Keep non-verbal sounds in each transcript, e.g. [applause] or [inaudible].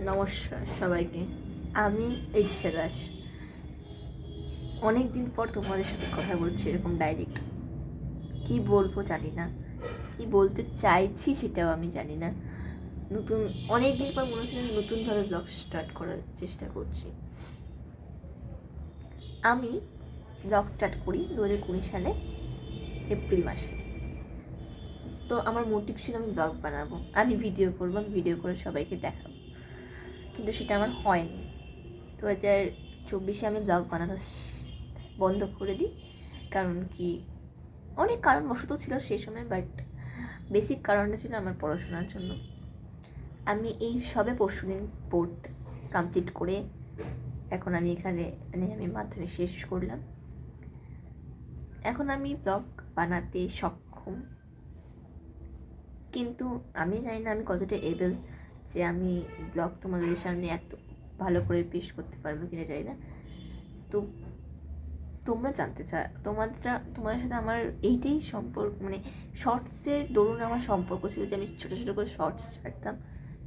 নমস্কার সবাইকে। আমি ইতিশা দাস। অনেক দিন পর তোমাদের সাথে কথা বলছি এরকম ডাইরেক্ট কি বলব জানি না। কি বলতে চাইছি সেটাও আমি জানি না। নতুন অনেক দিন পর মনে হচ্ছে নতুনভাবে ব্লগ স্টার্ট করার চেষ্টা করছি। আমি ব্লগ স্টার্ট করি দু হাজার কুড়ি সালে, এপ্রিল মাসে। তো আমার মোটিভ ছিল আমি ব্লগ বানাবো। আমি ভিডিও করব, আমি ভিডিও করে সবাইকে দেখাবো। কিন্তু সেটা আমার হয়নি। দু হাজার চব্বিশে আমি ব্লগ বানানো বন্ধ করে দিই। কারণ কি, অনেক কারণবশত ছিল সেই সময় বাট বেসিক কারণটা ছিল আমার পড়াশোনার জন্য। আমি এই সবে পরশু দিন পোর্ট কমপ্লিট করে এখন আমি এখানে মানে আমি মাধ্যমিক শেষ করলাম। এখন আমি ব্লগ বানাতে সক্ষম। কিন্তু আমি জানি না আমি কতটা এবেল যে আমি ব্লগ তোমাদের সামনে এত ভালো করে পেশ করতে পারব কিনা জানি না। তো তোমরা জানতে চা, তোমাদের তোমাদের সাথে আমার এইটাই সম্পর্ক মানে শর্টসের দরুন আমার সম্পর্ক ছিল যে আমি ছোটো ছোটো করে শর্টস ছাড়তাম।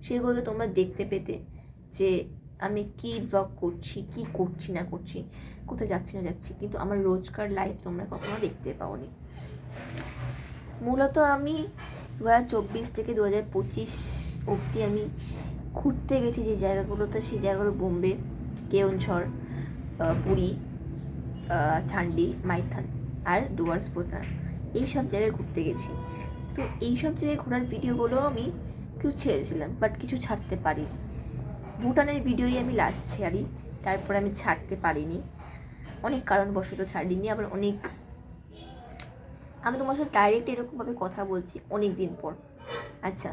সেগুলো তোমরা দেখতে পেতে যে আমি কি ব্লগ করছি, কি করছি, না করছি, কোথায় যাচ্ছি, না যাচ্ছি, কিন্তু আমার রোজকার লাইফ তোমরা কখনো দেখতে পাওনি। মূলত আমি দু হাজার চব্বিশ থেকে দু হাজার পঁচিশ অবধি আমি ঘুরতে গেছি যে জায়গাগুলোতে, সেই জায়গাগুলো বোম্বে, কেওনঝড় পুরী ছান্ডি মাইথান আর ডুয়ার্স ভুটান এইসব জায়গায় ঘুরতে গেছি। তো এইসব জায়গায় ঘোরার ভিডিওগুলো আমি কিছু ছেড়েছিলাম বাট কিছু ছাড়তে পারি ভুটানের ভিডিওই আমি লাস্ট ছাড়ি, তারপর আমি ছাড়তে পারিনি। অনেক কারণবশত ছাড়িনি, আবার অনেক আমি তোমার সাথে ডাইরেক্ট এরকমভাবে কথা বলছি অনেক দিন পর। আচ্ছা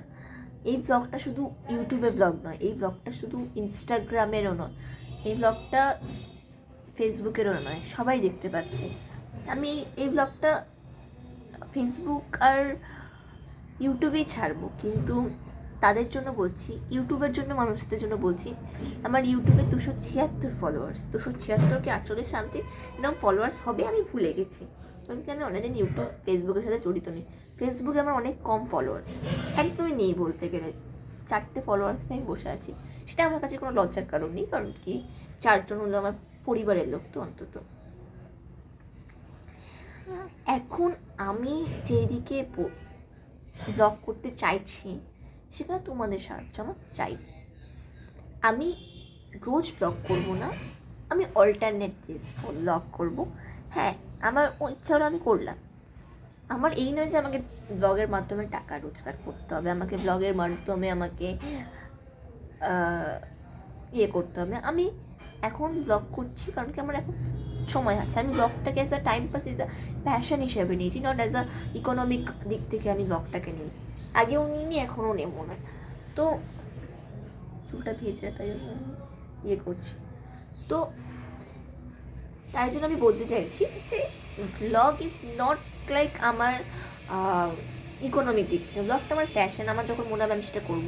এই ব্লগটা শুধু ইউটিউবে ব্লগ নয়, এই ব্লগটা শুধু ইনস্টাগ্রামেরও নয়, এই ব্লগটা ফেসবুকেরও নয়, সবাই দেখতে পাচ্ছে। আমি এই ব্লগটা ফেসবুক আর ইউটিউবেই ছাড়বো, কিন্তু তাদের জন্য বলছি ইউটিউবের জন্য, মানুষদের জন্য বলছি, আমার ইউটিউবে দুশো ছিয়াত্তর ফলোয়ার্স দুশো ছিয়াত্তরকে আটচল্লিশ সামথিং এরকম ফলোয়ার্স হবে আমি ভুলে গেছি। কিন্তু আমি অনেকদিন ইউটিউব ফেসবুকের সাথে জড়িত নেই। ফেসবুকে আমার অনেক কম ফলোয়ার্স একদমই নেই বলতে গেলে। চারটে ফলোয়ার্স আমি বসে আছি। সেটা আমার কাছে কোনো লজ্জার কারণ নেই, কারণ কি? চারজন হলো আমার পরিবারের লোক তো অন্তত। এখন আমি যেদিকে ব্লগ করতে চাইছি, সেখানে তোমাদের সাহায্য আমার চাই। আমি রোজ ব্লগ করব না, আমি অল্টারনেট ডেজ ব্লগ করব। হ্যাঁ আমার ইচ্ছা হলো আমি করলাম। আমার এই নয় যে আমাকে ব্লগের মাধ্যমে টাকা রোজগার করতে হবে, আমাকে ব্লগের মাধ্যমে আমাকে ইয়ে করতে হবে। আমি এখন ব্লগ করছি কারণ কি আমার এখন সময় আছে। আমি ব্লগটাকে as a time pass as a passion হিসেবে নিয়েছি নট অ্যাজ আ ইকোনমিক দিক থেকে আমি ব্লগটাকে নিই। আগেও নিইনি এখনও নেব না। তো চুলটা ভেজে তাই জন্য ইয়ে করছি। তো তাই জন্য আমি বলতে চাইছি যে ব্লগ ইজ নট লাইক আমার ইকোনমিক দিক থেকে। ব্লগটা আমার প্যাশন আমার যখন মনে হবে আমি সেটা করব।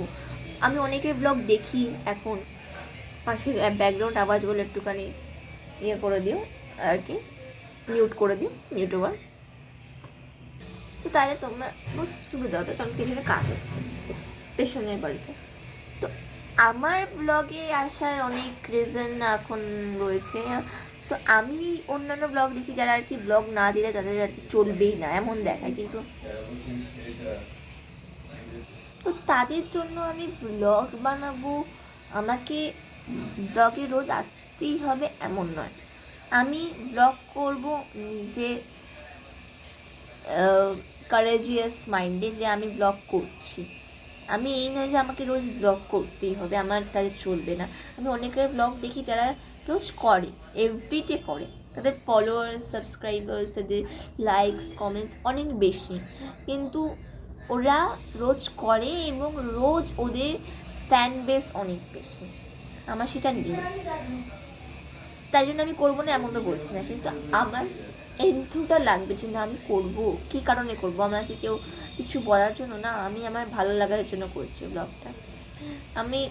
আমি অনেকের ব্লগ দেখি এখন। পাশে ব্যাকগ্রাউন্ড আওয়াজ বলে একটুখানি ইয়ে করে দিও, আর কি মিউট করে দিও মিউট ওভার তো তাহলে তোমরা সুবিধা হবে, কারণ পেছনে কাজ হচ্ছে, পেছনের বাড়িতে। তো আমার ব্লগে আসার অনেক রিজন এখন রয়েছে। তো আমি অন্যান্য ব্লগ দেখি যারা আর কি ব্লগ না দিলে তাদের আর কি চলবেই না, এমন দেখায় কিন্তু। তো তাদের জন্য আমি ব্লগ বানাবো, আমাকে ব্লগে রোজ আসতেই হবে এমন নয়। আমি ব্লগ করব নিজে কারেজিয়াস মাইন্ডে যে আমি ব্লগ করছি। আমি এই নয় যে আমাকে রোজ ব্লগ করতেই হবে, আমার তাদের চলবে না। আমি অনেকের ব্লগ দেখি যারা রোজ করে এভরিডে করে। তাদের ফলোয়ার্স সাবস্ক্রাইবার্স তাদের লাইকস কমেন্টস অনেক বেশি। কিন্তু ওরা রোজ করে এবং রোজ ওদের ফ্যান বেস অনেক বেশি। আমার সেটা নেই। তাই জন্য আমি করব না এমনটা বলছি না। কিন্তু আমার এন্থুটা লাগবে যে, না, আমি করব। কী কারণে করব? আমাকে কেউ কিছু বলার জন্য না, আমি আমার ভালো লাগার জন্য করছি ব্লগটা আমি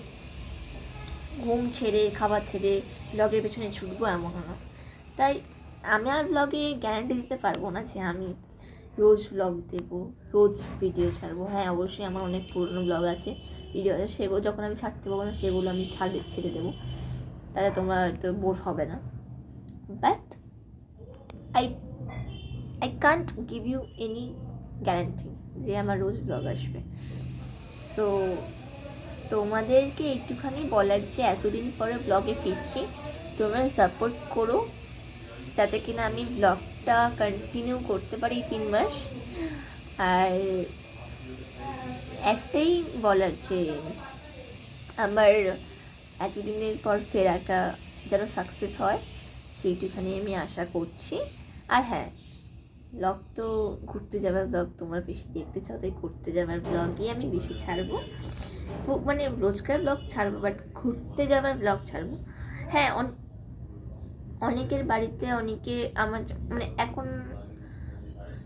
ঘুম ছেড়ে, খাবার ছেড়ে ব্লগের পেছনে ছুটবো এমন না। তাই আমি আর ব্লগে গ্যারান্টি দিতে পারব না যে আমি রোজ ব্লগ দেবো, রোজ ভিডিও ছাড়বো। হ্যাঁ অবশ্যই আমার অনেক পুরনো ব্লগ আছে ভিডিও আছে, সেগুলো যখন আমি ছাড়তে পারব না, সেগুলো আমি ছাড়ে, ছেড়ে দেবো। তাহলে তোমরা হয়তো বোর হবে না। But I I can't give you any guarantee যে আমার রোজ ব্লগ আসবে। সো তোমাদেরকে একটুখানি বলার যে এতদিন পরে ব্লগে ফিরছি, তোমরা সাপোর্ট করো, যাতে কিনা আমি ব্লগটা কন্টিনিউ করতে পারি তিন মাস। আর একটাই বলার যে, আমার এতদিনের পর ফেরাটা যেন সাকসেস হয়, সেইটুখানি আমি আশা করছি। আর হ্যাঁ ব্লগ তো ঘুরতে যাওয়ার ব্লগ তোমরা বেশি দেখতে চাও, তাই ঘুরতে যাওয়ার ব্লগই আমি বেশি ছাড়বো। মানে রোজকার ব্লগ ছাড়বো বাট ঘুরতে যাওয়ার ব্লগ ছাড়বো। হ্যাঁ অন- অনেকের বাড়িতে অনেকে আমার মানে এখন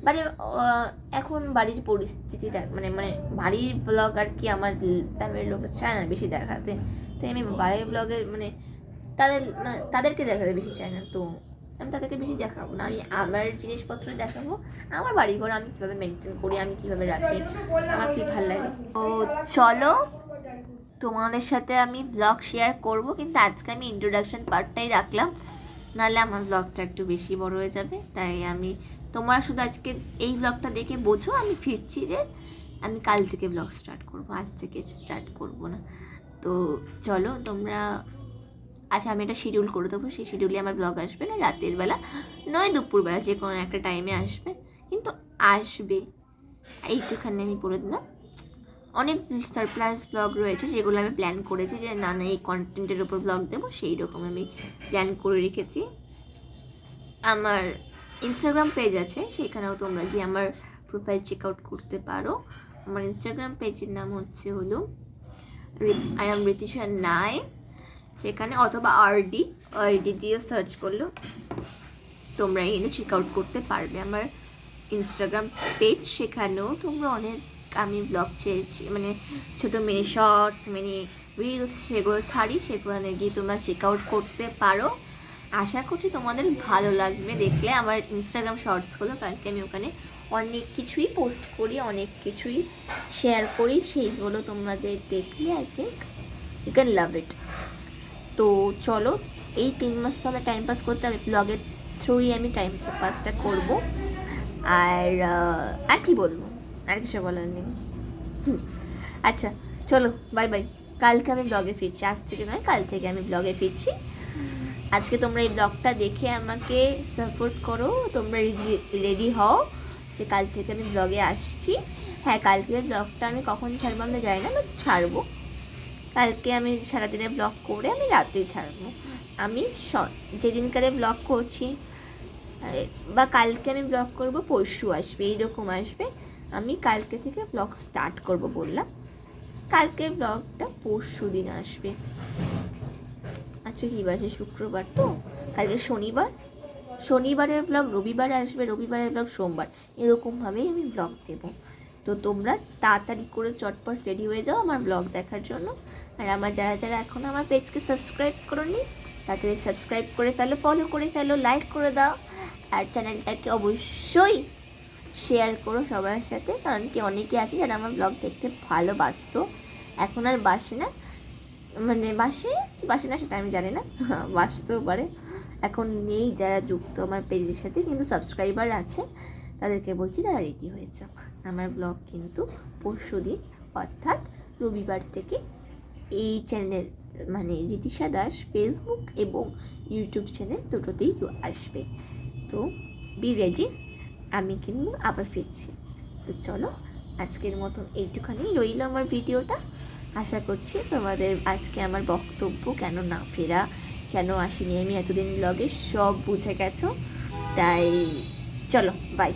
বাড়ির এখন বাড়ির পরিস্থিতি মানে মানে বাড়ির ব্লগ আর কি আমার ফ্যামিলির লোক চায় না বেশি দেখাতে। তাই আমি বাড়ির ব্লগে মানে তাদের মানে তাদেরকে দেখাতে বেশি চাই না, তো আমি তাদেরকে বেশি দেখাবো না। আমি আমার জিনিসপত্র দেখাবো, আমার বাড়ি ঘর আমি কীভাবে মেনটেন করি, আমি কীভাবে রাখি, আমার কী ভালো লাগে। ও, চলো তোমাদের সাথে আমি ব্লগ শেয়ার করব, কিন্তু আজকে আমি ইন্ট্রোডাকশন পার্টটাই রাখলাম। নাহলে আমার ব্লগটা একটু বেশি বড় হয়ে যাবে, তাই আমি তোমরা শুধু আজকে এই ব্লগটা দেখে বোঝো, আমি ফিরছি যে আমি কাল থেকে ব্লগ স্টার্ট করব, আজ থেকে স্টার্ট করব না। তো চলো তোমরা আচ্ছা আমি এটা শিডিউল করে দেবো। সেই শিডিউলে আমার ব্লগ আসবে না রাতের বেলা। নয় দুপুরবেলা যে কোনো একটা টাইমে আসবে। কিন্তু আসবে। এইটুখানি আমি বলে দিলাম। অনেক সারপ্রাইজ ব্লগ রয়েছে যেগুলো আমি প্ল্যান করেছি যে, না না, এই কন্টেন্টের ওপর ব্লগ দেবো। সেই রকম আমি প্ল্যান করে রেখেছি। আমার ইনস্টাগ্রাম পেজ আছে। সেখানেও তোমরা গিয়ে আমার প্রোফাইল চেক আউট করতে পারো। আমার ইনস্টাগ্রাম পেজের নাম হচ্ছে হলো আই এম রিতিশা নাই সেখানে অথবা আরডি আরডি দিয়ে সার্চ করল তোমরা এনে চেক আউট করতে পারবে। আমার ইনস্টাগ্রাম পেজ সেখানেও তোমরা অনেক আমি ব্লগ চেয়েছি মানে ছোটো মিনি শর্টস মিনি রিলস সেগুলো ছাড়ি, সেখানে গিয়ে তোমরা চেক আউট করতে পারো। আশা করছি তোমাদের ভালো লাগবে দেখলে। আমার ইনস্টাগ্রাম শর্টসগুলো কারণ কি আমি ওখানে অনেক কিছুই পোস্ট করি, অনেক কিছুই শেয়ার করি, সেইগুলো তোমাদের দেখলে I think you can love it তো চলো, এই তিন মাস তো আমরা টাইম পাস করতে হবে। ব্লগের থ্রুই আমি টাইম পাসটা করব। আর আর কি বলব? আর কিছু বলার নেই। আচ্ছা চলো বাই বাই কালকে আমি ব্লগে ফিরছি। আজ থেকে নয়, কাল থেকে আমি ব্লগে ফিরছি। আজকে তোমরা এই ব্লগটা দেখে আমাকে সাপোর্ট করো। তোমরা রেডি হও যে কাল থেকে আমি ব্লগে আসছি। হ্যাঁ কালকে ব্লগটা আমি কখন ছাড়বো আমরা জানি না বাট ছাড়বো। কালকে আমি সারাদিনে ব্লগ করে আমি রাতেই ছাড়বো। আমি যেদিনকারে ব্লগ করছি বা কালকে আমি ব্লগ করব, পরশু আসবে, এইরকম আসবে। আমি কালকে থেকে ব্লগ স্টার্ট করব বললাম। কালকে ব্লগটা পরশু দিন আসবে। আচ্ছা কী বাজে? শুক্রবার তো? কালকে শনিবার? শনিবারের ব্লগ রবিবারে আসবে, রবিবারের ব্লগ সোমবার। এরকমভাবেই আমি ব্লগ দেবো। তো তোমরা তাড়াতাড়ি করে চটপট রেডি হয়ে যাও আমার ব্লগ দেখার জন্য। আর আমার যারা যারা এখন আমার পেজকে সাবস্ক্রাইব করোনি তাড়াতাড়ি সাবস্ক্রাইব করে ফেলো ফলো করে ফেলো লাইক করে দাও। আর চ্যানেলটাকে অবশ্যই শেয়ার করো সবার সাথে, কারণ কি অনেকে আছে যারা আমার ব্লগ দেখতে ভালোবাসতো। এখন আর বাসে না। মানে বাসে? বাসে না সেটা আমি জানি না। [laughs] বাসতেও পারে। এখন নেই যারা যুক্ত আমার পেজের সাথে, কিন্তু সাবস্ক্রাইবার আছে, তাদেরকে বলছি তারা রেডি হয়ে যাও আমার ব্লগ কিন্তু পরশু দিন অর্থাৎ রবিবার থেকে এই চ্যানেল মানে রীতিশা দাস ফেসবুক এবং ইউটিউব চ্যানেল দুটোতেই আসবে। তো বি রেডি আমি কিন্তু আবার ফিরছি। তো চলো, আজকের মতন এইটুখানি রইল আমার ভিডিওটা। আশা করছি তোমাদের আজকে আমার বক্তব্য কেন না ফেরা, কেন আসিনি? আমি এতদিন ব্লগে সব বুঝে গেছো। তাই চলো বাই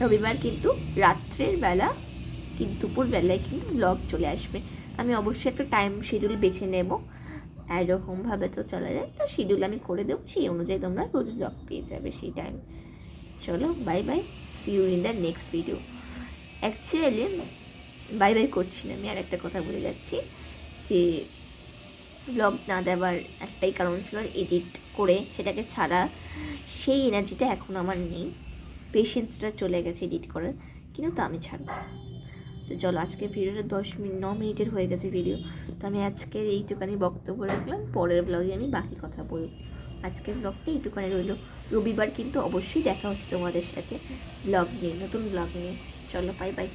রবিবার কিন্তু রাত্রের বেলা, কিন্তু দুপুর বেলায় কিন্তু ব্লগ চলে আসবে। আমি অবশ্যই একটা টাইম শিডিউল বেছে নেব। এরকমভাবে তো চলা যায়। তো শিডিউল আমি করে দেবো। সেই অনুযায়ী তোমরা রোজ ব্লগ পেয়ে যাবে সেই টাইম চলো bye bye see you in the next video actually bye bye করছি না। আমি আর একটা কথা বলে যাচ্ছি যে ব্লগ না দেওয়ার একটাই কারণ ছিল এডিট করে সেটাকে ছাড়া সেই এনার্জিটা এখন আমার নেই। পেশেন্সটা চলে গেছে এডিট করার। কিন্তু তো আমি ছাড়ব। তো চলো, আজকের ভিডিওটা দশ মিনিট ন মিনিটের হয়ে গেছে ভিডিও তো আমি আজকের এইটুকানি বক্তব্য রাখলাম, পরের ব্লগে আমি বাকি কথা বলব। আজকের ব্লগটা এইটুকানি রইল। রবিবার কিন্তু অবশ্যই দেখা হচ্ছে তোমাদের সাথে ব্লগ নিয়ে, নতুন ব্লগ নিয়ে। চলো বাই বাই